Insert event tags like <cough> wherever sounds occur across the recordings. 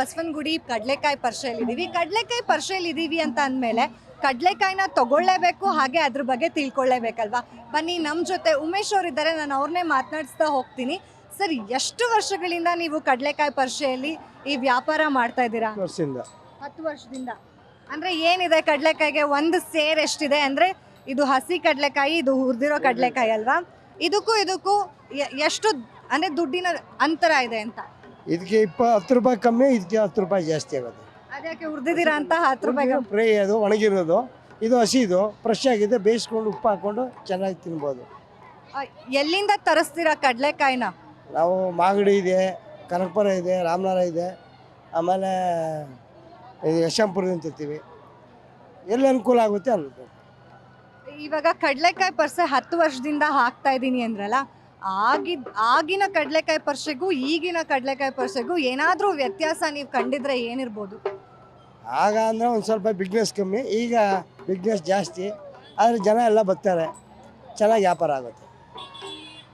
ಬಸವನಗುಡಿ ಕಡಲೆಕಾಯಿ ಪರ್ಷೆಯಲ್ಲಿ ಇದೀವಿ ಕಡಲೆಕಾಯಿ ಪರ್ಷೆಯಲ್ಲಿ ಇದೀವಿ ಅಂತ ಅಂದಮೇಲೆ ಕಡಲೆಕಾಯಿನ ತಗೊಳ್ಳೇಬೇಕು ಹಾಗೆ ಅದ್ರ ಬಗ್ಗೆ ತಿಳ್ಕೊಳ್ಳೇಬೇಕಲ್ವಾ? ಬನ್ನಿ ನಮ್ಮ ಜೊತೆ ಉಮೇಶ್ ಅವರು ಇದ್ದಾರೆ ನಾನು ಅವ್ರನ್ನೇ ಮಾತನಾಡಿಸ್ತಾ ಹೋಗ್ತೀನಿ. ಸರ್ ಎಷ್ಟು ವರ್ಷಗಳಿಂದ ನೀವು ಕಡಲೆಕಾಯಿ ಪರ್ಷೆಯಲ್ಲಿ ಈ ವ್ಯಾಪಾರ ಮಾಡ್ತಾ ಇದ್ದೀರಾ? ವರ್ಷದಿಂದ. ಹತ್ತು ವರ್ಷದಿಂದ. ಅಂದ್ರೆ ಏನಿದೆ ಕಡಲೆಕಾಯಿಗೆ? ಒಂದು ಸೇರ್ ಎಷ್ಟಿದೆ ಅಂದ್ರೆ ಇದು ಹಸಿ ಕಡಲೆಕಾಯಿ ಇದು ಹುರಿದಿರೋ ಕಡಲೆಕಾಯಿ ಅಲ್ವಾ? ಇದಕ್ಕೂ ಇದಕ್ಕೂ ಎಷ್ಟು ಅಂದ್ರೆ ದುಡ್ಡಿನ ಅಂತರ ಇದೆ ಅಂತ. ಇದಕ್ಕೆ ಇಪ್ಪ ಹತ್ತು ರೂಪಾಯಿ ಕಮ್ಮಿ ಇದಕ್ಕೆ ಹತ್ತು ರೂಪಾಯಿ ಜಾಸ್ತಿ ಆಗುತ್ತೆ. ಅದಕ್ಕೆ ಹುರಿದಿದ್ದೀರಾ ಅಂತ ಹತ್ತು ರೂಪಾಯಿಗೆ? ಫ್ರೈ ಅದು ಒಣಗಿರೋದು. ಇದು ಹಸಿದು ಫ್ರೆಶ್ ಆಗಿದೆ ಬೇಯಿಸ್ಕೊಂಡು ಉಪ್ಪು ಹಾಕೊಂಡು ಚೆನ್ನಾಗಿ ತಿನ್ಬೋದು. ಆ, ಎಲ್ಲಿಂದ ತರಿಸ್ತೀರಾ ಕಡಲೆಕಾಯಿನ? ನಾವು ಮಾಗಡಿ ಇದೆ ಕನಕಪುರ ಇದೆ ರಾಮನಗರ ಇದೆ ಆಮೇಲೆ ಇದು ಯಶಂಪುರದಿಂದ ತರ್ತೀವಿ. ಎಲ್ಲಿ ಅನುಕೂಲ ಆಗುತ್ತೆ ಅಲ್ಲಿ ಇವಾಗ ಕಡಲೆಕಾಯಿ ಪರ್ಸೆ ಹತ್ತು ವರ್ಷದಿಂದ ಹಾಕ್ತಾ ಇದ್ದೀನಿ ಅಂದ್ರಲ್ಲ ಆಗಿದ್ ಆಗಿನ ಕಡಲೆಕಾಯಿ ಪರ್ಸೆಗೂ ಈಗಿನ ಕಡಲೆಕಾಯಿ ಪರ್ಸೆಗೂ ಏನಾದರೂ ವ್ಯತ್ಯಾಸ ನೀವು ಕಂಡಿದ್ರೆ ಏನಿರ್ಬೋದು? ಆಗ ಅಂದರೆ ಒಂದು ಸ್ವಲ್ಪ ಬಿಗ್ನೆಸ್ ಕಮ್ಮಿ ಈಗ ಬಿಗ್ನೆಸ್ ಜಾಸ್ತಿ ಆದರೆ ಜನ ಎಲ್ಲ ಬರ್ತಾರೆ ಚೆನ್ನಾಗಿ ವ್ಯಾಪಾರ ಆಗುತ್ತೆ.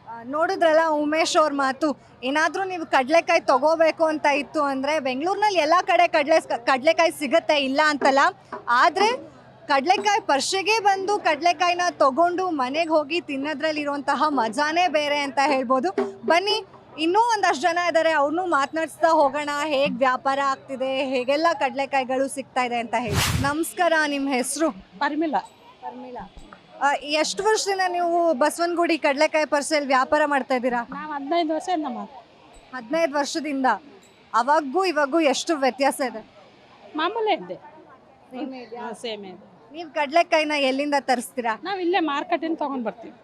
ಆ, ನೋಡಿದ್ರಲ್ಲ ಉಮೇಶ್ ಅವ್ರ ಮಾತು ಏನಾದರೂ ನೀವು ಕಡಲೆಕಾಯಿ ತಗೋಬೇಕು ಅಂತ ಇತ್ತು ಅಂದರೆ ಬೆಂಗಳೂರಿನಲ್ಲಿ ಎಲ್ಲ ಕಡೆ ಕಡಲೆ ಕಡಲೆಕಾಯಿ ಸಿಗುತ್ತೆ ಇಲ್ಲ ಅಂತಲ್ಲ ಆದರೆ ಕಡಲೆಕಾಯಿ ಪರ್ಷೆಗೆ ಬಂದು ಕಡಲೆಕಾಯಿನ ತಗೊಂಡು ಮನೆಗೆ ಹೋಗಿ ತಿನ್ನೋದ್ರಲ್ಲಿರುವಂತಹ ಮಜಾನೇ ಬೇರೆ ಅಂತ ಹೇಳ್ಬೋದು. ಬನ್ನಿ ಇನ್ನೂ ಒಂದಷ್ಟು ಜನ ಇದ್ದಾರೆ ಅವ್ರನ್ನೂ ಮಾತನಾಡಿಸ್ತಾ ಹೋಗೋಣ ಹೇಗೆ ವ್ಯಾಪಾರ ಆಗ್ತಿದೆ ಹೇಗೆಲ್ಲ ಕಡಲೆಕಾಯಿಗಳು ಸಿಗ್ತಾ ಇದೆ ಅಂತ ಹೇಳಿ. ನಮಸ್ಕಾರ ನಿಮ್ಮ ಹೆಸರು? ಪರಿಮಿಳ ಪರ್ಮಿಳಾ ಎಷ್ಟು ವರ್ಷದಿಂದ ನೀವು ಬಸವನಗುಡಿ ಕಡಲೆಕಾಯಿ ಪರ್ಸೆಲ್ ವ್ಯಾಪಾರ ಮಾಡ್ತಾ ಇದ್ದೀರಾ? ನಾವು ಹದಿನೈದು ವರ್ಷ ಹದಿನೈದು ವರ್ಷದಿಂದ. ಅವಾಗೂ ಇವಾಗೂ ಎಷ್ಟು ವ್ಯತ್ಯಾಸ ಇದೆ? ಮಾಮೂಲೇ ಇದೆ. ಸೇಮೇ ಇದೆ. ನೀವು ಕಡಲೆಕಾಯಿನ ಎಲ್ಲಿಂದ ತರಿಸ್ತೀರಾ? ನಾವು ಇಲ್ಲೇ ಮಾರ್ಕೆಟಿಂದ ತೊಗೊಂಡು ಬರ್ತೀವಿ.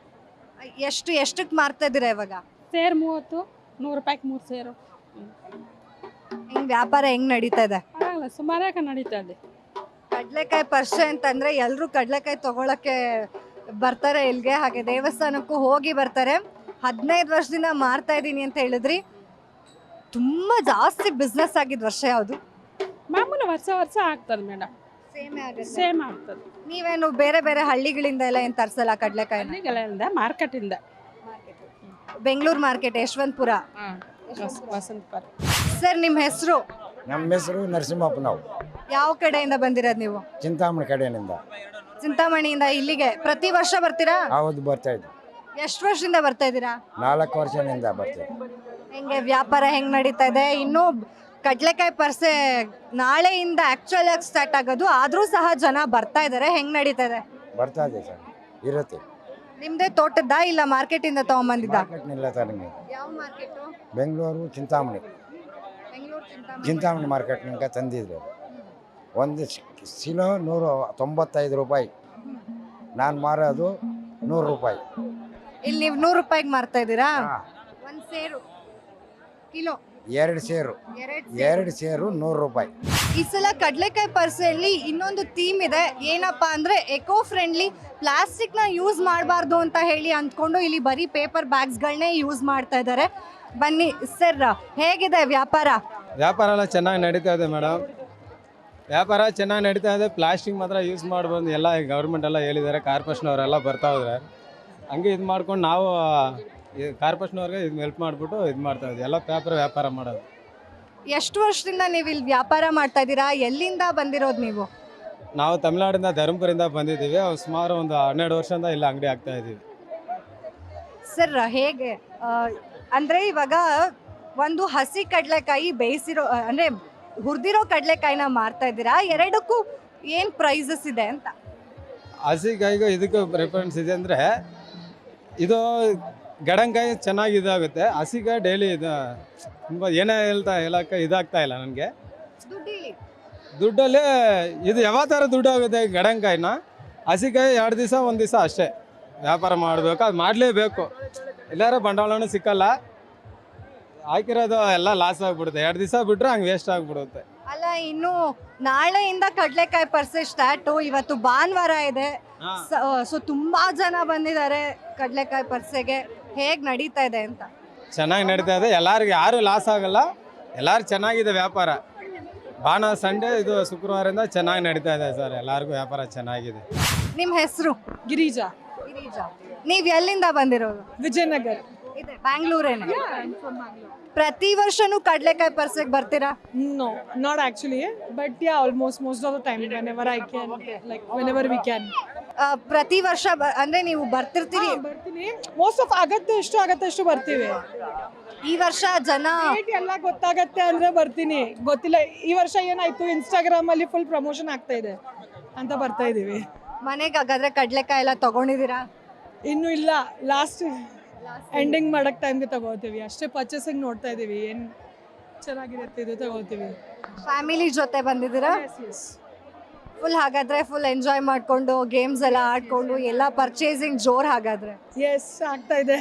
ಎಷ್ಟು ಎಷ್ಟಕ್ಕೆ ಮಾರ್ತಾ ಇದ್ದೀರಾ ಇವಾಗ? ಸೇರು ಮೂವತ್ತು ನೂರು ರೂಪಾಯಿಗೆ ಮೂರು ಸೇರು. ಹಿಂಗೆ ವ್ಯಾಪಾರ ಹೆಂಗ್ ನಡೀತಾ ಇದೆ? ಪರವಾಗಿಲ್ಲ ಸುಮಾರಾಗ ನಡೀತಾ ಇದೆ. ಕಡಲೆಕಾಯಿ ಪರಿಷೆ ಅಂತಂದ್ರೆ ಎಲ್ಲರೂ ಕಡಲೆಕಾಯಿ ತಗೊಳಕ್ಕೆ ಬರ್ತಾರೆ ಇಲ್ಲಿಗೆ ಹಾಗೆ ದೇವಸ್ಥಾನಕ್ಕೂ ಹೋಗಿ ಬರ್ತಾರೆ. ಹದಿನೈದು ವರ್ಷದಿಂದ ಮಾರ್ತಾ ಇದ್ದೀನಿ ಅಂತ ಹೇಳಿದ್ರಿ. ತುಂಬಾ ಜಾಸ್ತಿ ಬಿಸ್ನೆಸ್ ಆಗಿದ್ದು ವರ್ಷ ಯಾವುದು? ಮಾಮೂಲು ವರ್ಷ ವರ್ಷ ಆಗ್ತದೆ ಮೇಡಮ್. ಸೇಮೇ ಆಗುತ್ತೆ. ಸೇಮ್ ಆಗ್ತದೆ. ನೀವೇನು ಬೇರೆ ಬೇರೆ ಹಳ್ಳಿಗಳಿಂದ ಎಲ್ಲ ಏನು ತರ್ಸಲ್ಲ ಕಡಲೆಕಾಯಿ ಹಳ್ಳಿಗಳಿಂದ ಮಾರ್ಕೆಟಿಂದ. ಬೆಂಗಳೂರು ಮಾರ್ಕೆಟ್ ಯಶವಂತಪುರ. ವಸಂತಪುರ. ವಸಂತ ಸರ್ ನಿಮ್ಮ ಹೆಸರು? ನಮ್ಮ ಹೆಸರು ನರಸಿಂಹಪ್ಪ ನಾವು. ಯಾವ ಕಡೆಯಿಂದ ಬಂದಿರೋದು ನೀವು? ಚಿಂತಾಮಣಿ ಕಡೆಯಿಂದ. ಚಿಂತಾಮಣಿಯಿಂದ ಇಲ್ಲಿಗೆ ಪ್ರತಿ ವರ್ಷ ಬರ್ತೀರಾ? ಹೌದು ಬರ್ತಾ ಇದ್ವಿ ಎಷ್ಟು ವರ್ಷದಿಂದ ಬರ್ತಾ ಇದ್ದೀರಾ? ನಾಲ್ಕು ವರ್ಷದಿಂದ ಬರ್ತೀವಿ ಹೆಂಗೆ ವ್ಯಾಪಾರ ಹೆಂಗ್ ನಡೀತಾ ಇದೆ? ಇನ್ನೂ ಕಡ್ಲೆಕಾಯಿ ಪರ್ಸೆ ನಾಳೆಯಿಂದ ಆಕ್ಚುಲ್ ಆಗಿ ಸ್ಟಾರ್ಟ್ ಆಗೋದು ಆದರೂ ಸಹ ಜನ ಬರ್ತಾ ಇದ್ದಾರೆ ಹೆಂಗ್ ನಡೀತಾ ಇದೆ? ಬರ್ತಾ ಇದೆ ಸರ್ ಇರುತ್ತೆ. ನಿಮ್ದೇ ತೋಟದ ಇಲ್ಲ ಮಾರ್ಕೆಟ್ ಇಂದ ತಗೊಂಬಂದಿದ್ದ? ಮಾರ್ಕೆಟ್ನಿಲ್ಲ ನಿಮಗೆ ಯಾವ ಮಾರ್ಕೆಟ್ ಬೆಂಗಳೂರು ಚಿಂತಾಮಣಿ. ಚಿಂತಾಮಣಿ. ಮಾರ್ಕೆಟ್ನಿಂದ ತಂದಿದ್ರು. ಒಂದು ಸಿಲೋ ನೂರು ತೊಂಬತ್ತೈದು ರೂಪಾಯಿ. ನಾನು ಮಾರೋದು ನೂರು ರೂಪಾಯಿ. ಇಲ್ಲಿ ನೀವು ನೂರು ರೂಪಾಯಿಗೆ ಮಾರ್ತಾ ಇದ್ದೀರಾ? ಹಾ. ಒಂದ್ ಸೇರು. ಕಿಲೋ. ಎರಡು ಸೇರು. ಎರಡು ಸೇರು. ನೂರು ರೂಪಾಯಿ. ಈ ಸಲ ಕಡಲೆಕಾಯಿ ಪರ್ಸೆಯಲ್ಲಿ ಇನ್ನೊಂದು ಥೀಮ್ ಇದೆ. ಏನಪ್ಪಾ ಅಂದ್ರೆ ಎಕೋ ಫ್ರೆಂಡ್ಲಿ ಪ್ಲಾಸ್ಟಿಕ್ನ ನ ಯೂಸ್ ಮಾಡಬಾರ್ದು ಅಂತ ಹೇಳಿ ಅಂದ್ಕೊಂಡು ಇಲ್ಲಿ ಬರೀ ಪೇಪರ್ ಬ್ಯಾಗ್ಸ್ಗಳನ್ನೇ ಯೂಸ್ ಮಾಡ್ತಾ ಇದ್ದಾರೆ. ಬನ್ನಿ ಸರ್ ಹೇಗಿದೆ ವ್ಯಾಪಾರ? ವ್ಯಾಪಾರ ಎಲ್ಲ ಚೆನ್ನಾಗಿ ನಡೀತಾ ಇದೆ ಮೇಡಮ್ ವ್ಯಾಪಾರ ಚೆನ್ನಾಗಿ ನಡೀತಾ ಇದೆ. ಪ್ಲಾಸ್ಟಿಕ್ ಮಾತ್ರ ಯೂಸ್ ಮಾಡ್ಬೋದು. ಎಲ್ಲ ಗೌರ್ಮೆಂಟ್ ಎಲ್ಲ ಹೇಳಿದ್ದಾರೆ. ಕಾರ್ಪೊರೇಷನ್ ಅವರೆಲ್ಲ ಬರ್ತಾ ಇದ್ದಾರೆ. ಹಂಗೆ ಇದು ಮಾಡ್ಕೊಂಡು ನಾವು ಕಾರ್ಪೊರೇಷನವ್ರಿಗೆ ಇದು ಹೆಲ್ಪ್ ಮಾಡಿಬಿಟ್ಟು ಇದು ಮಾಡ್ತಾ ಇದ್ದೀವಿ. ಎಲ್ಲ ಪೇಪರ್ ವ್ಯಾಪಾರ ಮಾಡೋದು. ಎಷ್ಟು ವರ್ಷದಿಂದ ನೀವು ಇಲ್ಲಿ ವ್ಯಾಪಾರ ಮಾಡ್ತಾ ಇದ್ದೀರಾ? ಎಲ್ಲಿಂದ ಬಂದಿರೋದು ನೀವು? ನಾವು ತಮಿಳ್ನಾಡಿಂದ ಧರ್ಮಪುರಿಂದ ಬಂದಿದ್ದೀವಿ. ಅವು ಸುಮಾರು ಒಂದು ಹನ್ನೆರಡು ವರ್ಷದಿಂದ ಇಲ್ಲಿ ಅಂಗಡಿ ಆಗ್ತಾ ಇದ್ದೀವಿ. ಸರ್ ಹೇಗೆ? ಅಂದರೆ ಅಂದ್ರೆ ಇವಾಗ ಒಂದು ಹಸಿ ಕಡಲೆಕಾಯಿ ಬೇಯಿಸಿರೋ ಅಂದರೆ ಹುರಿದಿರೋ ಕಡಲೆಕಾಯಿನ ಮಾರ್ತಾ ಇದ್ದೀರಾ? ಎರಡಕ್ಕೂ ಏನು ಪ್ರೈಸಸ್ ಇದೆ ಅಂತ? ಹಸಿಕಾಯಿಗೂ ಇದಕ್ಕೂ ಪ್ರಿಫರೆನ್ಸ್ ಇದೆ ಅಂದರೆ ಇದು ಗಡಂಕಾಯಿ ಚೆನ್ನಾಗಿ ಇದಾಗುತ್ತೆ ಹಸಿಕಾಯಿ ಡೈಲಿ ಇದು ತುಂಬ ಏನೇ ಹೇಳ್ತಾ ಹೇಳಕ್ಕೆ ಇದಾಗ್ತಾ ಇಲ್ಲ ನನಗೆ. ದುಡ್ಡಿಲಿ ದುಡ್ಡಲ್ಲಿ ಇದು ಯಾವ ಥರ ದುಡ್ಡು ಆಗುತ್ತೆ ಗಡಂಕಾಯಿನ ಹಸಿಕಾಯಿ ಎರಡು ದಿವಸ ಒಂದು ದಿವಸ ಅಷ್ಟೇ. ವ್ಯಾಪಾರ ಮಾಡಬೇಕು ಅದು ಮಾಡಲೇಬೇಕು. ಎಲ್ಲರ ಬಂಡವಾಳನೂ ಸಿಕ್ಕಲ್ಲ. ಹಾಕಿರೋದು ಎಲ್ಲ ಲಾಸ್ ಆಗಿಬಿಡುತ್ತೆ. ಎರಡು ದಿವಸ ಬಿಟ್ಟರೆ ಹಂಗೆ ವೇಸ್ಟ್ ಆಗಿಬಿಡುತ್ತೆ. ಅಲ್ಲ ಇನ್ನು ನಾಳೆಯಿಂದ ಕಡಲೆಕಾಯಿ ಪರ್ಸೆ ಸ್ಟಾರ್ಟು ಇವತ್ತು ಭಾನುವಾರ ಇದೆ. ಸೊ ತುಂಬಾ ಜನ ಬಂದಿದ್ದಾರೆ ಕಡಲೆಕಾಯಿ ಪರ್ಸೆಗೆ. ಹೇಗ್ ನಡೀತಾ ಇದೆ ಅಂತ? ಚೆನ್ನಾಗಿ ನಡೀತಾ ಇದೆ. ಎಲ್ಲರಿಗೂ ಯಾರು ಲಾಸ್ ಆಗಲ್ಲ. ಎಲ್ಲರೂ ಚೆನ್ನಾಗಿದೆ ವ್ಯಾಪಾರ. ಬಾಣ ಸಂಡೇ ಇದು ಶುಕ್ರವಾರದಿಂದ ಚೆನ್ನಾಗಿ ನಡೀತಾ ಇದೆ ಸರ್. ಎಲ್ಲರಿಗೂ ವ್ಯಾಪಾರ ಚೆನ್ನಾಗಿದೆ. ನಿಮ್ಮ ಹೆಸರು? ಗಿರಿಜಾ. ಗಿರಿಜಾ. ನೀವು ಎಲ್ಲಿಂದ ಬಂದಿರೋದು? ವಿಜಯನಗರ. ಇದೆ ಬ್ಯಾಂಗ್ಳೂರೇನೆ? ಪ್ರತಿ ವರ್ಷನೂ ಕಡಲೆಕಾಯಿ ಪರ್ಸೆಗೆ ಬರ್ತೀರಾ? No, not actually, but yeah, almost most of the time, whenever I can, like whenever we can. ಪ್ರತಿ ವರ್ಷ ಬ- ಅಂದ್ರೆ ನೀವು ಬರ್ತಿರ್ತೀರಿ. ಬರ್ತೀನಿ. ಮೋಸ್ಟ್ ಆಫ್ ಆಗತ್ತೆ ಎಷ್ಟು ಆಗತ್ತೆ ಅಷ್ಟು ಬರ್ತೀವಿ. ಈ ವರ್ಷ ಜನ ಎಲ್ಲ ಗೊತ್ತಾಗತ್ತೆ ಅಂದ್ರೆ ಬರ್ತೀನಿ. ಗೊತ್ತಿಲ್ಲ ಈ ವರ್ಷ ಏನಾಯ್ತು? ಇನ್ಸ್ಟಾಗ್ರಾಮ್ ಅಲ್ಲಿ ಫುಲ್ ಪ್ರಮೋಷನ್ ಆಗ್ತಾ ಇದೆ ಅಂತ ಬರ್ತಾ ಇದೀವಿ. ಮನೆಗೆ ಹಾಗಾದ್ರೆ ಕಡ್ಲೆಕಾಯಿ ಎಲ್ಲ ತಗೊಂಡಿದ್ದೀರಾ? ಇನ್ನು ಇಲ್ಲ. ಲಾಸ್ಟ್ ಎಂಡಿಂಗ್ ಮಾಡಕ್ ಟೈಮ್ಗೆ ತಗೋತೀವಿ. ಅಷ್ಟೇ ಪರ್ಚೇಸಿಂಗ್ ನೋಡ್ತಾ ಇದೀವಿ. ಏನ್ ಚೆನ್ನಾಗಿರುತ್ತೆ ಇದು ತಗೋತೀವಿ. ಫ್ಯಾಮಿಲಿ ಜೊತೆ ಬಂದಿದ್ದೀರಾ? ಫುಲ್ ಹಾಗಾದ್ರೆ ಫುಲ್ ಎಂಜಾಯ್ ಮಾಡ್ಕೊಂಡು ಗೇಮ್ಸ್ ಎಲ್ಲ ಆಡ್ಕೊಂಡು ಎಲ್ಲ ಪರ್ಚೇಸಿಂಗ್ ಜೋರ್ ಹಾಗಾದ್ರೆ. ಎಸ್ ಆಗ್ತಾ ಇದೆ.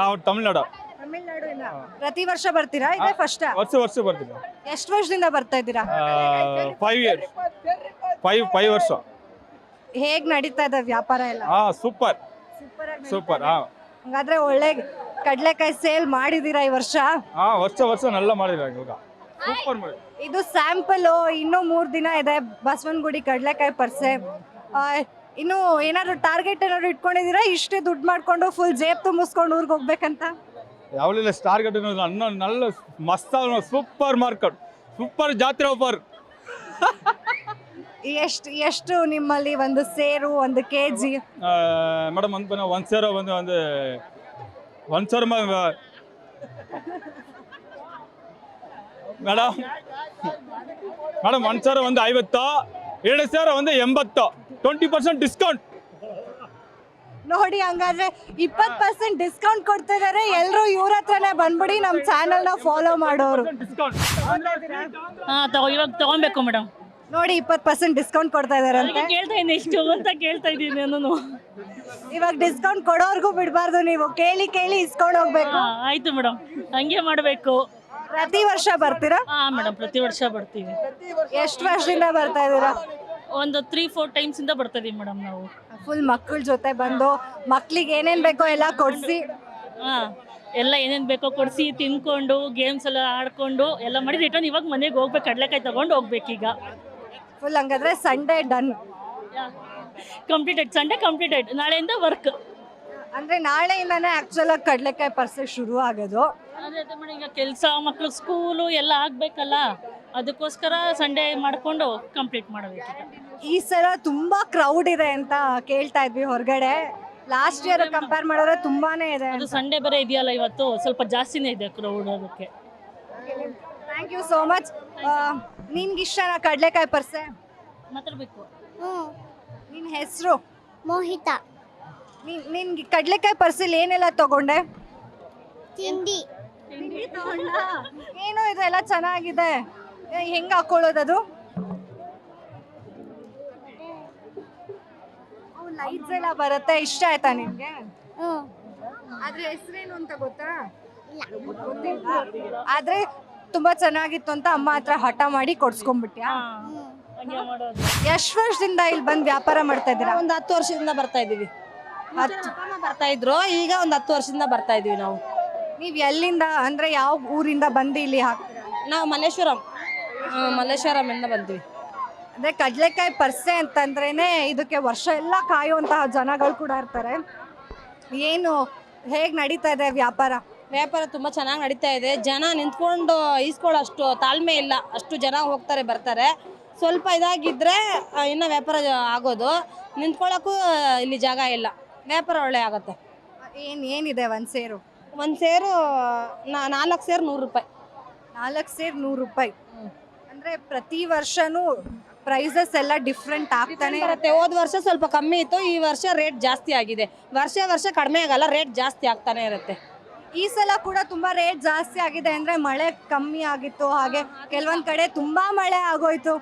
ನಾವು ತಮಿಳ್ನಾಡು. ಪ್ರತಿ ವರ್ಷ ಬರ್ತೀರಾ? ಇದೇ ಫಸ್ಟ್ ವರ್ಷ ವರ್ಷ ಬರ್ತೀವಿ. ಎಷ್ಟು ವರ್ಷದಿಂದ ಬರ್ತಾ ಇದ್ದೀರಾ? ಫೈವ್ ಇಯರ್ ಫೈವ್ ಫೈವ್ ವರ್ಷ. ಹೇಗ್ ನಡೀತಾ ಇದೆ ವ್ಯಾಪಾರ ಎಲ್ಲ? ಹಾ ಸೂಪರ್ ಸೂಪರ್ ಹಾ. ಹಂಗಾದ್ರೆ ಒಳ್ಳೆ ಕಡಲೆಕಾಯಿ ಸೇಲ್ ಮಾಡಿದೀರಾ ಈ ವರ್ಷ? ಹಾ ವರ್ಷ ವರ್ಷ ನಲ್ಲ ಮಾಡಿದ್ರೆ ಇವಾಗ. ಸೂಪರ್ ಮಾಡಿ ಇದು ಸ್ಯಾಂಪಲ್ ಇನ್ನೂ ಮೂರು ದಿನ ಇದೆ. ಬಸವನಗುಡಿ ಕಡಲೆಕಾಯಿ ಪರ್ಸೆ. ಇನ್ನು ಏನಾದ್ರು ಟಾರ್ಗೆಟ್ ಏನಾದ್ರು ಇಟ್ಕೊಂಡಿದೀರಾ ಇಷ್ಟೇ ದುಡ್ಡು ಮಾಡ್ಕೊಂಡು ಫುಲ್ ಜೇಬ್ ತುಂಬಿಸ್ಕೊಂಡು ಊರಿಗೆ ಹೋಗ್ಬೇಕಂತ? ಯಾವಲಿಲ್ಲ ಟಾರ್ಗೆಟ್ ಅನ್ನ ನಲ್ಲ ಮಸ್ತ್ ಸೂಪರ್ ಮಾರ್ಕೆಟ್ ಸೂಪರ್ ಜಾತ್ರೆ ಆಫರ್ <laughs> ಎಷ್ಟು ಎಷ್ಟು ನಿಮ್ಮಲ್ಲಿ ಒಂದು ಸೇರು ಒಂದು ಕೆ ಜಿ ಮೇಡಮ್ ಒಂದು ಒಂದು ಸೇರು ಒಂದು ಒಂದು ಒಂದು ಸಾವಿರ ಮೇಡಮ್. ಮೇಡಮ್ ಒಂದು ಸಾವಿರ ಒಂದು ಐವತ್ತು ಎರಡು ಸಾವಿರ ಒಂದು ಎಂಬತ್ತು. ಟ್ವೆಂಟಿ ಪರ್ಸೆಂಟ್ ಡಿಸ್ಕೌಂಟ್ ನೋಡಿ ಹಂಗಾದ್ರೆ ಇಪ್ಪತ್ತು ಪರ್ಸೆಂಟ್ ಡಿಸ್ಕೌಂಟ್ ಕೊಡ್ತಾ ಇದಾರೆ. ಎಲ್ಲರೂ ಇವ್ರ ಹತ್ರನೇ ಬಂದ್ಬಿಡಿ ನಮ್ಮ ಚಾನಲ್ನ ಫಾಲೋ ಮಾಡೋರು. ಹಾ ತಗೋ ಇವಾಗ ತಗೊಬೇಕು ಮೇಡಮ್. ನೋಡಿ ಇಪ್ಪತ್ತು ಪರ್ಸೆಂಟ್ ಡಿಸ್ಕೌಂಟ್ ಕೊಡ್ತಾ ಇದಾರೆ ಅದಕ್ಕೆ ಕೇಳ್ತಾ ಇದ್ದೀನಿ ಎಷ್ಟು ಅಂತ ಕೇಳ್ತಾ ಇದ್ದೀನಿ ನಾನು ಇವಾಗ ಡಿಸ್ಕೌಂಟ್ ಕೊಡೋರ್ಗೂ ಬಿಡಬಾರ್ದು ನೀವು. ಕೇಳಿ ಕೇಳಿ ಇಸ್ಕೊಂಡು ಹೋಗ್ಬೇಕು. ಆಯ್ತು ಮೇಡಮ್. ಹಂಗೆ ಮಾಡಬೇಕು. ಪ್ರತಿ ವರ್ಷ ಬರ್ತೀರಾ? ಹಾ ಮೇಡಮ್ ಪ್ರತಿ ವರ್ಷ ಬರ್ತೀವಿ. ಎಷ್ಟು ವರ್ಷದಿಂದ ಬರ್ತಾ ಇದ್ದೀರಾ? ಒಂದು ತ್ರೀ ಫೋರ್ ಟೈಮ್ಸ್ ಇಂದ ಬರ್ತಾ ಇದೀವಿ ಮೇಡಮ್ ನಾವು. ಫುಲ್ ಮಕ್ಕಳ ಜೊತೆ ಬಂದು ಮಕ್ಳಿಗೆ ಏನೇನ್ ಬೇಕೋ ಎಲ್ಲ ಕೊಡ್ಸಿ. ಹಾ ಎಲ್ಲ ಏನೇನ್ ಬೇಕೋ ಕೊಡಿಸಿ ತಿನ್ಕೊಂಡು ಗೇಮ್ಸ್ ಎಲ್ಲ ಆಡ್ಕೊಂಡು ಎಲ್ಲ ಮಾಡಿ ರಿಟರ್ನ್ ಇವಾಗ ಮನೆಗೆ ಹೋಗ್ಬೇಕು ಕಡಲೆಕಾಯಿ ತಗೊಂಡು ಹೋಗ್ಬೇಕೀಗ. ಫುಲ್ ಹಂಗಾದ್ರೆ Sunday done completed Sunday completed ನಾಳೆಯಿಂದ ವರ್ಕ್ ಅಂದ್ರೆ ನಾಳೆಯಿಂದಾನೇ ಆಕ್ಚುಲ್ ಆಗಿ ಕಡ್ಲೆಕಾಯಿ ಪರ್ಸೆ ಶುರು ಆಗೋದು. ಅದೇ ಅದೇ ಮೇಡಮ್ ಈಗ ಕೆಲಸ ಮಕ್ಳು ಸ್ಕೂಲು ಎಲ್ಲ ಆಗ್ಬೇಕಲ್ಲ ಅದಕ್ಕೋಸ್ಕರ ಸಂಡೇ ಮಾಡ್ಕೊಂಡು ಕಂಪ್ಲೀಟ್ ಮಾಡಬೇಕು ಈ ಸಲ ತುಂಬಾ ಕ್ರೌಡ್ ಇದೆ ಅಂತ ಕೇಳ್ತಾ ಇದ್ವಿ ಹೊರಗಡೆ. ಲಾಸ್ಟ್ ಇಯರ್ ಕಂಪೇರ್ ಮಾಡಿದ್ರೆ ತುಂಬಾನೇ ಇದೆ ಅದು ಸಂಡೇ ಬೇರೆ ಇದೆಯಲ್ಲ ಇವತ್ತು ಸ್ವಲ್ಪ ಜಾಸ್ತಿನೇ ಇದೆ ಕ್ರೌಡ್ ಅದಕ್ಕೆ. ಥ್ಯಾಂಕ್ ಯು ಸೋ ಮಚ್ ನಿನ್ಗೆ ಇಷ್ಟನಾ ಕಡಲೆಕಾಯಿ ಪರ್ಸೆ? ಮಾತಾಡ್ಬೇಕು. ನಿನ್ನ ಹೆಸರು? ಮೋಹಿತಾ. ನಿನ್ ನಿನ್ಗೆ ಕಡ್ಲೆಕಾಯಿ ಪರ್ಸಲ್ಲಿ ಏನೆಲ್ಲ ತಗೊಂಡೆ? ತಿಂಡಿ. ಏನು ಇದೆಲ್ಲ ಎಲ್ಲ ಚೆನ್ನಾಗಿದೆ? ಏ, ಹೆಂಗ್ ಹಾಕೊಳ್ಳೋದದು ಲೈಟ್ಸ್ ಎಲ್ಲ ಬರುತ್ತೆ. ಇಷ್ಟ ಆಯ್ತಾ ನಿಮ್ಗೆ? ಆದ್ರೆ ಅದ್ರ ಹೆಸರೇನು ಅಂತ ಗೊತ್ತಾ? ಗೊತ್ತಿಲ್ಲ. ಆದ್ರೆ ತುಂಬಾ ಚೆನ್ನಾಗಿತ್ತು ಅಂತ ಅಮ್ಮ ಹತ್ರ ಹಠ ಮಾಡಿ ಕೊಡ್ಸ್ಕೊಂಡ್ಬಿಟ್ಯಾ? ಎಷ್ಟು ವರ್ಷದಿಂದ ಇಲ್ಲಿ ಬಂದ್ ವ್ಯಾಪಾರ ಮಾಡ್ತಾ ಇದ್ದೀರಾ? ಒಂದು ಹತ್ತು ವರ್ಷದಿಂದ ಬರ್ತಾ ಇದೀವಿ ಹತ್ತು ಬರ್ತಾ ಇದ್ರು. ಈಗ ಒಂದು ಹತ್ತು ವರ್ಷದಿಂದ ಬರ್ತಾ ಇದೀವಿ ನಾವು. ನೀವ್ ಎಲ್ಲಿಂದ ಅಂದ್ರೆ ಯಾವ ಊರಿಂದ ಬಂದು ಇಲ್ಲಿ ಹಾಕ್ತೀರಾ? ನಾವು ಮಲ್ಲೇಶ್ವರಂ. ಮಲ್ಲೇಶ್ವರಂ ಇಂದ ಬಂದ್ವಿ. ಅಂದ್ರೆ ಕಡಲೆಕಾಯಿ ಪರ್ಸೆ ಅಂತಂದ್ರೇನೆ ಇದಕ್ಕೆ ವರ್ಷ ಎಲ್ಲ ಕಾಯುವಂತಹ ಜನಗಳು ಕೂಡ ಇರ್ತಾರೆ. ಏನು ಹೇಗ್ ನಡೀತಾ ಇದೆ ವ್ಯಾಪಾರ? ವ್ಯಾಪಾರ ತುಂಬ ಚೆನ್ನಾಗಿ ನಡೀತಾ ಇದೆ. ಜನ ನಿಂತ್ಕೊಂಡು ಈಸ್ಕೊಳ್ಳೋ ಅಷ್ಟು ತಾಳ್ಮೆ ಇಲ್ಲ. ಅಷ್ಟು ಜನ ಹೋಗ್ತಾರೆ ಬರ್ತಾರೆ. ಸ್ವಲ್ಪ ಇದಾಗಿದ್ರೆ ಇನ್ನೂ ಇನ್ನು ವ್ಯಾಪಾರ ಆಗೋದು. ನಿಂತ್ಕೊಳ್ಳೋಕ್ಕೂ ಇಲ್ಲಿ ಜಾಗ ಇಲ್ಲ. ವ್ಯಾಪಾರ ಒಳ್ಳೆ ಆಗುತ್ತೆ. ಏನು ಏನಿದೆ ಒಂದು ಸೇರು? ಒಂದು ಸೇರು ನಾಲ್ಕು ಸೇರು ನೂರು ರೂಪಾಯಿ. ನಾಲ್ಕು ಸೇರ್ ನೂರು ರೂಪಾಯಿ. ಅಂದರೆ ಪ್ರತಿ ವರ್ಷನೂ ಪ್ರೈಸಸ್ ಎಲ್ಲ ಡಿಫ್ರೆಂಟ್ ಆಗ್ತಾನೆ ಇರುತ್ತೆ ಹೋದ ವರ್ಷ ಸ್ವಲ್ಪ ಕಮ್ಮಿ ಇತ್ತು ಈ ವರ್ಷ ರೇಟ್ ಜಾಸ್ತಿ ಆಗಿದೆ. ವರ್ಷ ವರ್ಷ ಕಡಿಮೆ ಆಗಲ್ಲ ರೇಟ್ ಜಾಸ್ತಿ ಆಗ್ತಾನೆ ಇರುತ್ತೆ. ಈ ಸಲ ಕೂಡ ತುಂಬಾ ರೇಟ್ ಜಾಸ್ತಿ ಆಗಿದೆ ಅಂದ್ರೆ ಮಳೆ ಕಮ್ಮಿ ಆಗಿತ್ತು. ಹಾಗೆ ಕೆಲವೊಂದ್ ಕಡೆ ತುಂಬಾ ಮಳೆ ಆಗೋಯ್ತು.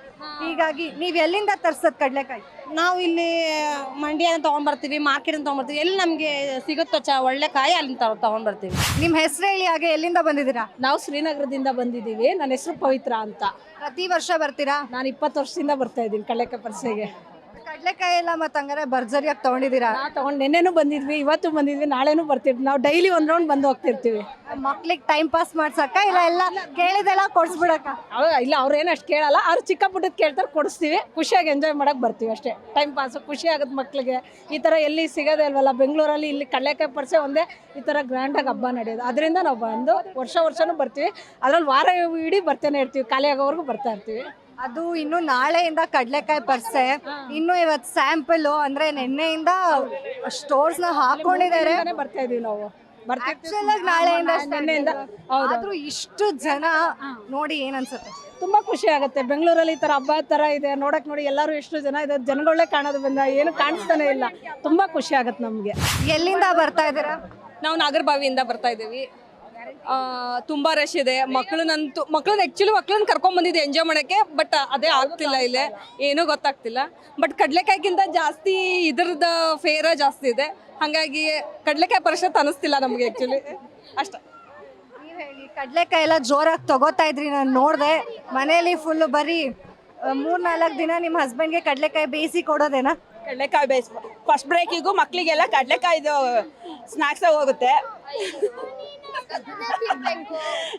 ಹೀಗಾಗಿ ನೀವ್ ಎಲ್ಲಿಂದ ತರ್ಸದ್ ಕಡ್ಲೆಕಾಯಿ? ನಾವು ಇಲ್ಲಿ ಮಂಡಿಯನ್ನು ಮಾರ್ಕೆಟ್ ಅಂತ ತಗೊಂಡ್ಬರ್ತೀವಿ ಎಲ್ಲಿ ನಮಗೆ ಸಿಗುತ್ತೋ ಚ ಒಳ್ಳೆ ಕಾಯಿ ಅಲ್ಲಿ ತಗೊಂಡ್ಬರ್ತೀವಿ ನಿಮ್ ಹೆಸರು ಹೇಳಿ ಹಾಗೆ ಎಲ್ಲಿಂದ ಬಂದಿದ್ದೀರಾ? ನಾವು ಶ್ರೀನಗರದಿಂದ ಬಂದಿದ್ದೀವಿ. ನನ್ನ ಹೆಸರು ಪವಿತ್ರ ಅಂತ. ಪ್ರತಿ ವರ್ಷ ಬರ್ತೀರಾ? ನಾನು ಇಪ್ಪತ್ತು ವರ್ಷದಿಂದ ಬರ್ತಾ ಇದ್ದೀನಿ ಕಳ್ಳೆಕಾಯಿ ಪರಿಸೆಗೆ. ಕಡ್ಲೆಕಾಯಿ ಎಲ್ಲ ಮತ್ತೆ ಹಂಗಾರೆ ಭರ್ಜರಿಯಾಗಿ ತಗೊಂಡಿದ್ದೀರಾ? ನಾವು ತಗೊಂಡು ನಿನ್ನೆನು ಬಂದಿದ್ವಿ ಇವತ್ತು ಬಂದಿದ್ವಿ ನಾಳೆನು ಬರ್ತಿರ್ತೀವಿ ನಾವು ಡೈಲಿ ಒಂದು ರೌಂಡ್ ಬಂದು ಹೋಗ್ತಿರ್ತೀವಿ. ಮಕ್ಳಿಗೆ ಟೈಮ್ ಪಾಸ್ ಮಾಡ್ಸಕ್ಕ ಇಲ್ಲ ಎಲ್ಲ ಕೇಳಿದೆಲ್ಲ ಕೊಡ್ಸ್ಬಿಡಕ್ಕ? ಇಲ್ಲ ಅವ್ರೇನು ಅಷ್ಟು ಕೇಳಲ್ಲ ಅವ್ರು ಚಿಕ್ಕ ಪುಟ್ಟದ್ ಕೇಳ್ತಾರೆ ಕೊಡಿಸ್ತೀವಿ. ಖುಷಿಯಾಗಿ ಎಂಜಾಯ್ ಮಾಡೋಕೆ ಬರ್ತೀವಿ ಅಷ್ಟೇ. ಟೈಮ್ ಪಾಸ್ ಖುಷಿ ಆಗುತ್ತೆ ಮಕ್ಳಿಗೆ. ಈ ಥರ ಎಲ್ಲಿ ಸಿಗೋದೇ ಇಲ್ವಲ್ಲ ಬೆಂಗಳೂರಲ್ಲಿ ಇಲ್ಲಿ ಕಡಲೆಕಾಯಿ ಪರಿಸೆ ಒಂದೇ ಈ ಥರ ಗ್ರ್ಯಾಂಡಾಗಿ ಹಬ್ಬ ನಡೆಯೋದು. ಅದರಿಂದ ನಾವು ಬಂದು ವರ್ಷ ವರ್ಷನೂ ಬರ್ತೀವಿ. ಅದ್ರಲ್ಲಿ ವಾರ ಇಡೀ ಬರ್ತಾನೆ ಇರ್ತೀವಿ ಖಾಲಿ ಆಗೋವರೆಗೂ ಬರ್ತಾ ಇರ್ತೀವಿ. ಅದು ಇನ್ನು ನಾಳೆಯಿಂದ ಕಡಲೆಕಾಯಿ ಪರ್ಸೆ. ಇನ್ನು ಇವತ್ತು ಸ್ಯಾಂಪಲ್ ಅಂದ್ರೆ ನಿನ್ನೆಯಿಂದ ಸ್ಟೋರ್ಸ್ನ ಹಾಕೊಂಡಿದ್ದಾರೆ ಬರ್ತಾ ಇದೀವಿ ನಾವು. ಆಗಿ ನಾಳೆಯಿಂದ ನಿನ್ನೆಯಿಂದ. ಆದ್ರೂ ಇಷ್ಟು ಜನ ನೋಡಿ ಏನನ್ಸುತ್ತೆ ಅನ್ಸುತ್ತೆ. ತುಂಬಾ ಖುಷಿ ಆಗುತ್ತೆ. ಬೆಂಗಳೂರಲ್ಲಿ ಈ ತರ ಹಬ್ಬ ತರ ಇದೆ. ನೋಡಕ್ ನೋಡಿ ಎಲ್ಲರೂ ಎಷ್ಟು ಜನ ಇದೆ ಜನಗಳೇ ಕಾಣೋದು ಬಂದ ಏನು ಕಾಣಿಸ್ತಾನೆ ಇಲ್ಲ. ತುಂಬಾ ಖುಷಿ ಆಗುತ್ತೆ ನಮ್ಗೆ. ಎಲ್ಲಿಂದ ಬರ್ತಾ ಇದ್ದೀರಾ? ನಾವು ನಾಗರಬಾವಿಯಿಂದ ಬರ್ತಾ ಇದ್ದೀವಿ. ಆ, ತುಂಬಾ ರಶ್ ಇದೆ. ಮಕ್ಕಳನ್ನಂತೂ ಮಕ್ಕಳನ್ನ ಆ್ಯಕ್ಚುಲಿ ಮಕ್ಕಳನ್ನ ಕರ್ಕೊಂಡ್ ಬಂದಿದ್ದೆ ಎಂಜಾಯ್ ಮಾಡೋಕ್ಕೆ ಬಟ್ ಅದೇ ಆಗ್ತಿಲ್ಲ ಇಲ್ಲೇ. ಏನೂ ಗೊತ್ತಾಗ್ತಿಲ್ಲ. ಬಟ್ ಕಡಲೆಕಾಯಿಗಿಂತ ಜಾಸ್ತಿ ಇದ್ರದ್ದು ಫೇರ ಜಾಸ್ತಿ ಇದೆ. ಹಾಗಾಗಿ ಕಡಲೆಕಾಯಿ ಪರಿಷತ್ ಅನಿಸ್ತಿಲ್ಲ ನಮಗೆ ಆ್ಯಕ್ಚುಲಿ ಅಷ್ಟೇ. ನೀವ್ ಹೇಳಿ ಕಡ್ಲೆಕಾಯಿ ಎಲ್ಲ ಜೋರಾಗಿ ತಗೋತಾ ಇದ್ರಿ ನಾನು ನೋಡ್ದೆ. ಮನೇಲಿ ಫುಲ್ ಬರೀ ಮೂರ್ ನಾಲ್ಕು ದಿನ ನಿಮ್ಮ ಹಸ್ಬೆಂಡ್ಗೆ ಕಡಲೆಕಾಯಿ ಬೇಯಿಸಿ ಕೊಡೋದೇನಾ? ಕಡಲೆಕಾಯಿ ಬೇಯಿಸಿ ಫಸ್ಟ್ ಬ್ರೇಕಿಗೂ ಮಕ್ಕಳಿಗೆಲ್ಲ ಕಡಲೆಕಾಯಿದು ಸ್ನ್ಯಾಕ್ಸ್ ಹೋಗುತ್ತೆ.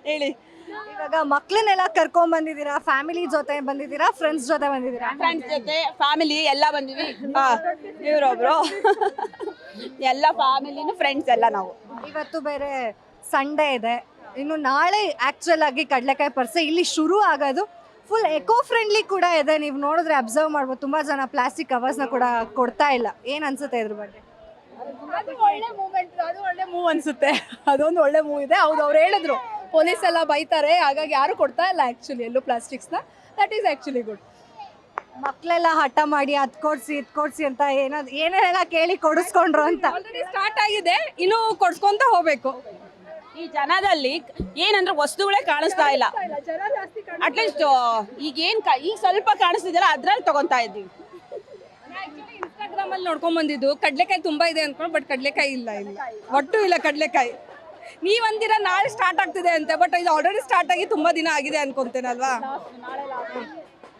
ಹೇಳಿ. ಇವಾಗ ಮಕ್ಳನ್ನೆಲ್ಲ ಕರ್ಕೊಂಡ್ ಬಂದಿದ್ದೀರಾ? ಫ್ಯಾಮಿಲಿ ಜೊತೆ ಬಂದಿದ್ದೀರಾ? ಫ್ರೆಂಡ್ಸ್ ಜೊತೆ ಬಂದಿದ್ದೀರಾ? ಫ್ರೆಂಡ್ಸ್ ಜೊತೆ ಫ್ಯಾಮಿಲಿ ಎಲ್ಲ ಬಂದಿವಿ. ಇವರೊಬ್ರು. ಎಲ್ಲ ಫ್ಯಾಮಿಲಿನೂ ಫ್ರೆಂಡ್ಸ್ ಎಲ್ಲ ನಾವು. ಇವತ್ತು ಬೇರೆ ಸಂಡೇ ಇದೆ. ಇನ್ನು ನಾಳೆ ಆಕ್ಚುಯಲ್ ಆಗಿ ಕಡಲೆಕಾಯಿ ಪರ್ಸೆ. ಇಲ್ಲಿ ಶುರು ಆಗೋದು ಫುಲ್ ಎಕೋ ಫ್ರೆಂಡ್ಲಿ ಕೂಡ ಇದೆ. ನೀವು ನೋಡಿದ್ರೆ ಅಬ್ಸರ್ವ್ ಮಾಡ್ಬೋದು. ತುಂಬಾ ಜನ ಪ್ಲಾಸ್ಟಿಕ್ ಕವರ್ಸ್ನ ಕೂಡ ಕೊಡ್ತಾ ಇಲ್ಲ. ಏನ್ ಅನ್ಸುತ್ತೆ ಇದ್ರ ಬಗ್ಗೆ? ಅದು ಒಳ್ಳೆ ಮೂಮೆಂಟ್ ಅದು ಒಳ್ಳೆ ಮೂವ್ ಅನ್ಸುತ್ತೆ. ಅದೊಂದು ಒಳ್ಳೆ ಮೂವ್ ಇದೆ. ಹೌದು ಅವ್ರು ಹೇಳಿದ್ರು. ಪೊಲೀಸ್ ಎಲ್ಲ ಬೈತಾರೆ. ಹಾಗಾಗಿ ಯಾರು ಕೊಡ್ತಾ ಇಲ್ಲ ಆಕ್ಚುಲಿ ಎಲ್ಲೂ ಪ್ಲಾಸ್ಟಿಕ್ಸ್ನ ದಟ್ ಈಸ್ ಆಕ್ಚುಲಿ ಗುಡ್ ಮಕ್ಕಳೆಲ್ಲ ಹಠ ಮಾಡಿ ಅದ್ ಕೊಡ್ಸಿ ಇದ್ ಕೊಡ್ಸಿ ಅಂತ ಏನಾದ್ರು ಏನೇನೆಲ್ಲ ಕೇಳಿ ಕೊಡಿಸ್ಕೊಂಡ್ರು ಅಂತ. ಸ್ಟಾರ್ಟ್ ಆಗಿದೆ. ಇನ್ನು ಕೊಡ್ಸ್ಕೊಂತ ಹೋಗ್ಬೇಕು. ಈ ಜನದಲ್ಲಿ ಏನಂದ್ರೆ ವಸ್ತುಗಳೇ ಕಾಣಿಸ್ತಾ ಇಲ್ಲ. ಅಟ್ಲೀಸ್ಟ್ ಈಗ ಏನ್ ಈಗ ಸ್ವಲ್ಪ ಕಾಣಿಸ್ತಿದೆಯಲ್ಲ ಅದ್ರಲ್ಲಿ ತಗೊಂತಾ ಇದ್ದೀವಿ. ಅಲ್ಲಿ ನೋಡ್ಕೊಂಡ್ ಬಂದಿದ್ದು ಕಡ್ಲೆಕಾಯಿ ತುಂಬಾ ಇದೆ ಅನ್ಕೊಂಡು ಬಟ್ ಕಡ್ಲೆಕಾಯಿ ಇಲ್ಲ ಇಲ್ಲ. ಒಟ್ಟು ಇಲ್ಲ ಕಡ್ಲೆಕಾಯಿ. ನೀವ್ ಅಂದಿರ ನಾಳೆ ಸ್ಟಾರ್ಟ್ ಆಗ್ತಿದೆ ಅಂತ ಬಟ್ ಇದು ಆಲ್ರೆಡಿ ಸ್ಟಾರ್ಟ್ ಆಗಿ ತುಂಬಾ ದಿನ ಆಗಿದೆ ಅನ್ಕೊಂತೇನಲ್ವಾ?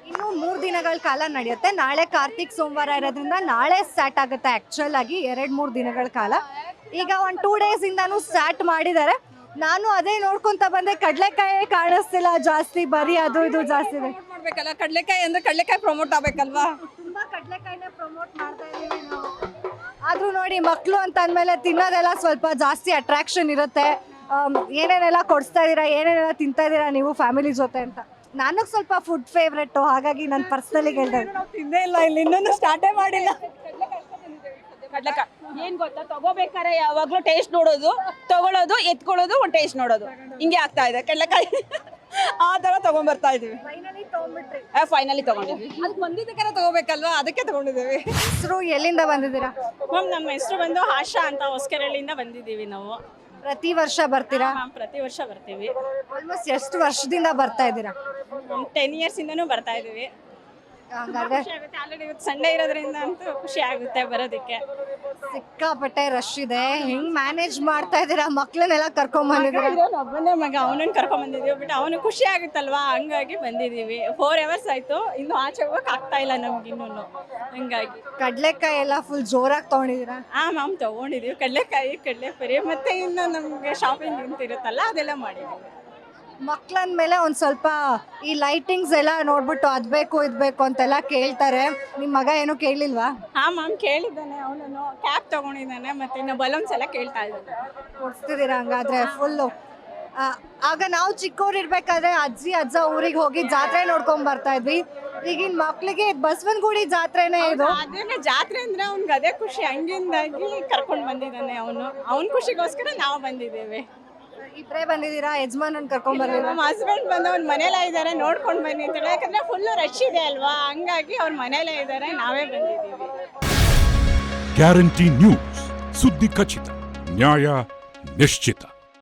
ಇನ್ನು ಮೂರು ದಿನಗಳ ಕಾಲ ನಡೆಯುತ್ತೆ. ನಾಳೆ ಕಾರ್ತಿಕ್ ಸೋಮವಾರ ಇರೋದ್ರಿಂದ ನಾಳೆ ಸ್ಟಾರ್ಟ್ ಆಗುತ್ತೆ ಆ್ಯಕ್ಚುಲ್ ಆಗಿ ಎರಡ್ ಮೂರ್ ದಿನಗಳ ಕಾಲ. ಈಗ ಒಂದು ಟೂ ಡೇಸ್ ಇಂದಾನು ಸ್ಟಾರ್ಟ್ ಮಾಡಿದ್ದಾರೆ. ನಾನು ಅದೇ ನೋಡ್ಕೊಂತ ಬಂದೆ ಕಡ್ಲೆಕಾಯಿ ಕಾಣಿಸ್ತಿಲ್ಲ ಜಾಸ್ತಿ ಬರೀ ಅದು ಇದು ಜಾಸ್ತಿ ಇದೆ. ಮಾಡ್ಬೇಕಲ್ಲ ಕಡಲೆಕಾಯಿ ಅಂದ್ರೆ ಕಡ್ಲೆಕಾಯಿ ಪ್ರಮೋಟ್ ಆಗ್ಬೇಕಲ್ವಾ? ತುಂಬಾ ಕಡ್ಲೆಕಾಯಿನ ಪ್ರಮೋಟ್ ಮಾಡ್ತಾ ಇದೀವಿ ನಾವು. ಆದ್ರೂ ನೋಡಿ ಮಕ್ಕಳು ಅಂತ ಅಂದ್ಮೇಲೆ ತಿನ್ನೋದೆಲ್ಲ ಸ್ವಲ್ಪ ಜಾಸ್ತಿ ಅಟ್ರಾಕ್ಷನ್ ಇರುತ್ತೆ. ಆಮ್, ಏನೇನೆಲ್ಲ ಕೊಡಿಸ್ತಾ ಇದೀರಾ ಏನೇನೆಲ್ಲ ತಿಂತಾ ಇದೀರಾ ನೀವು ಫ್ಯಾಮಿಲಿ ಜೊತೆ ಅಂತ. ನನಗೆ ಸ್ವಲ್ಪ ಫುಡ್ ಫೇವ್ರೆಟ್ ಹಾಗಾಗಿ ನಾನು ಪರ್ಸ್ನಲಿ ಹೇಳ್ದೆ ನಾವು ತಿಂದೇ ಇಲ್ಲ ಇಲ್ಲಿ ಇನ್ನೊಂದು ಸ್ಟಾರ್ಟೇ ಮಾಡಿಲ್ಲ. ಕಡ್ಲೆಕಾಯಿ ಏನ್ ಗೊತ್ತಾ? ತಗೋಬೇಕಾರೆ ಯಾವಾಗ್ಲೂ ಟೇಸ್ಟ್ ನೋಡೋದು ತಗೊಳ್ಳೋದು ಎತ್ಕೊಳ್ಳೋದು ಒಂದು ಟೇಸ್ಟ್ ನೋಡೋದು. ಹಿಂಗೆ ಆಗ್ತಾ ಇದೆ ಕಡ್ಲೆಕಾಯಿ. ಆ ತರ ತಗೊಂಡ್ಬರ್ತಾ ಇದೀವಿ ಫೈನಲಿ ತಗೊಂಡಿದ್ವಿ. ಅದು ಬಂದಿದ್ದಕ್ಕಾರ ತಗೋಬೇಕಲ್ವಾ? ಅದಕ್ಕೆ ತಗೊಂಡಿದ್ದೀವಿ. ಹೆಸರು ಎಲ್ಲಿಂದ ಬಂದಿದ್ದೀರಾ? ಮ್ಯಾಮ್ ನಮ್ಮ ಹೆಸರು ಬಂದು ಆಶಾ ಅಂತ ಹೊಸ್ಕೆರಳಿಂದ ಬಂದಿದ್ದೀವಿ ನಾವು. ಪ್ರತಿ ವರ್ಷ ಬರ್ತೀರಾ? ಮ್ಯಾಮ್ ಪ್ರತಿ ವರ್ಷ ಬರ್ತೀವಿ. ಆಲ್ಮೋಸ್ಟ್ ಎಷ್ಟು ವರ್ಷದಿಂದ ಬರ್ತಾ ಇದ್ದೀರಾ? ಟೆನ್ ಇಯರ್ಸ್ ಇಂದನೂ ಬರ್ತಾ ಇದ್ದೀವಿ. ಹಂಗಾದ್ರೆ ಆಲ್ರೆಡಿ ಇವತ್ತು ಸಂಡೇ ಇರೋದ್ರಿಂದ ಅಂತೂ ಖುಷಿ ಆಗುತ್ತೆ ಬರೋದಕ್ಕೆ. ಸಿಕ್ಕಾಪಟ್ಟೆ ರಶ್ ಇದೆ. ಹೆಂಗ್ ಮ್ಯಾನೇಜ್ ಮಾಡ್ತಾ ಇದ್ದೀರಾ? ಮಕ್ಳನ್ನೆಲ್ಲ ಕರ್ಕೊಂಡ್ ಬಂದಿದ್ದೀರಾ? ಒಬ್ಬನೇ ಮಗ ಅವನನ್ನು ಕರ್ಕೊಂಡ್ ಬಂದಿದೀವಿ ಬಟ್ ಅವನು ಖುಷಿ ಆಗುತ್ತಲ್ವಾ? ಹಂಗಾಗಿ ಬಂದಿದೀವಿ ಫೋರ್ ಅವರ್ಸ್ ಆಯ್ತು. ಇನ್ನು ಆಚೆ ಹೋಗಕ್ ಆಗ್ತಾ ಇಲ್ಲ ನಮ್ಗೆ ಇನ್ನೂ ಹಂಗಾಗಿ. ಕಡ್ಲೆಕಾಯಿ ಎಲ್ಲ ಫುಲ್ ಜೋರಾಗಿ ತಗೊಂಡಿದ್ದೀರಾ? ಆ ಮ್ಯಾಮ್ ತಗೊಂಡಿದೀವಿ. ಕಡಲೆಕಾಯಿ ಪರಿ ಮತ್ತೆ ಇನ್ನು ನಮಗೆ ಶಾಪಿಂಗ್ ನಿಂತಿರುತ್ತಲ್ಲ ಅದೆಲ್ಲ ಮಾಡಿದ್ದೀವಿ ಮಕ್ಳನ್ ಮೇಲೆ ಒಂದು ಸ್ವಲ್ಪ ಈ ಲೈಟಿಂಗ್ಸ್ ಎಲ್ಲ ನೋಡ್ಬಿಟ್ಟು ಅದ್ ಬೇಕು ಇದ್ ಬೇಕು ಅಂತೆಲ್ಲ ಕೇಳ್ತಾರೆ. ನಿಮ್ಮ ಮಗ ಏನು ಕೇಳಿಲ್ವಾ? ಹಾ ಮ್ಯಾಮ್ ಕೇಳಿದ್ದಾನೆ. ಅವನು ಕ್ಯಾಪ್ ತಗೊಂಡಿದ್ದಾನೆ ಮತ್ತೆ ಇನ್ನು ಬಲೂನ್ಸ್ ಎಲ್ಲ ಕೇಳ್ತಾ ಇದ್ದಾನೆ. ಕೊಡ್ಸ್ತಿದ್ದೀರಾ ಹಂಗಾದ್ರೆ ಫುಲ್ಲು ಆಗ ನಾವು ಚಿಕ್ಕವ್ರು ಇರ್ಬೇಕಾದ್ರೆ ಅಜ್ಜಿ ಅಜ್ಜ ಊರಿಗೆ ಹೋಗಿ ಜಾತ್ರೆ ನೋಡ್ಕೊಂಡ್ ಬರ್ತಾ ಇದ್ವಿ. ಈಗಿನ ಮಕ್ಳಿಗೆ ಬಸವನಗುಡಿ ಜಾತ್ರೆನೇ ಇದು. ಅದೇನೆ ಜಾತ್ರೆ ಅಂದ್ರೆ ಅವ್ನ್ಗೆ ಅದೇ ಖುಷಿ. ಹಂಗಿಂದಾಗಿ ಕರ್ಕೊಂಡು ಬಂದಿದ್ದಾನೆ ಅವನು. ಅವನ ಖುಷಿಗೋಸ್ಕರ ನಾವು ಬಂದಿದ್ದೇವೆ. ಇಬ್ರೇ ಬಂದಿದ್ದೀರಾ? ಯಜಮಾನನ್ ಕರ್ಕೊಂಡ್ ಬರ್ಲಿಲ್ಲ ನಮ್ಮ ಹಸ್ಬೆಂಡ್ ಬಂದು ಅವ್ನ ಮನೇಲೇ ಇದ್ದಾರೆ ನೋಡ್ಕೊಂಡು ಬನ್ನಿ ಅಂತಾಳೆ ಯಾಕಂದ್ರೆ ಫುಲ್ಲು ರಶ್ ಇದೆ ಅಲ್ವಾ? ಹಂಗಾಗಿ ಅವ್ರ ಮನೇಲೇ ಇದ್ದಾರೆ ನಾವೇ ಬಂದಿದ್ದೀವಿ. ಗ್ಯಾರಂಟಿ ನ್ಯೂಸ್ ಸುದ್ದಿ ಖಚಿತ ನ್ಯಾಯ ನಿಶ್ಚಿತ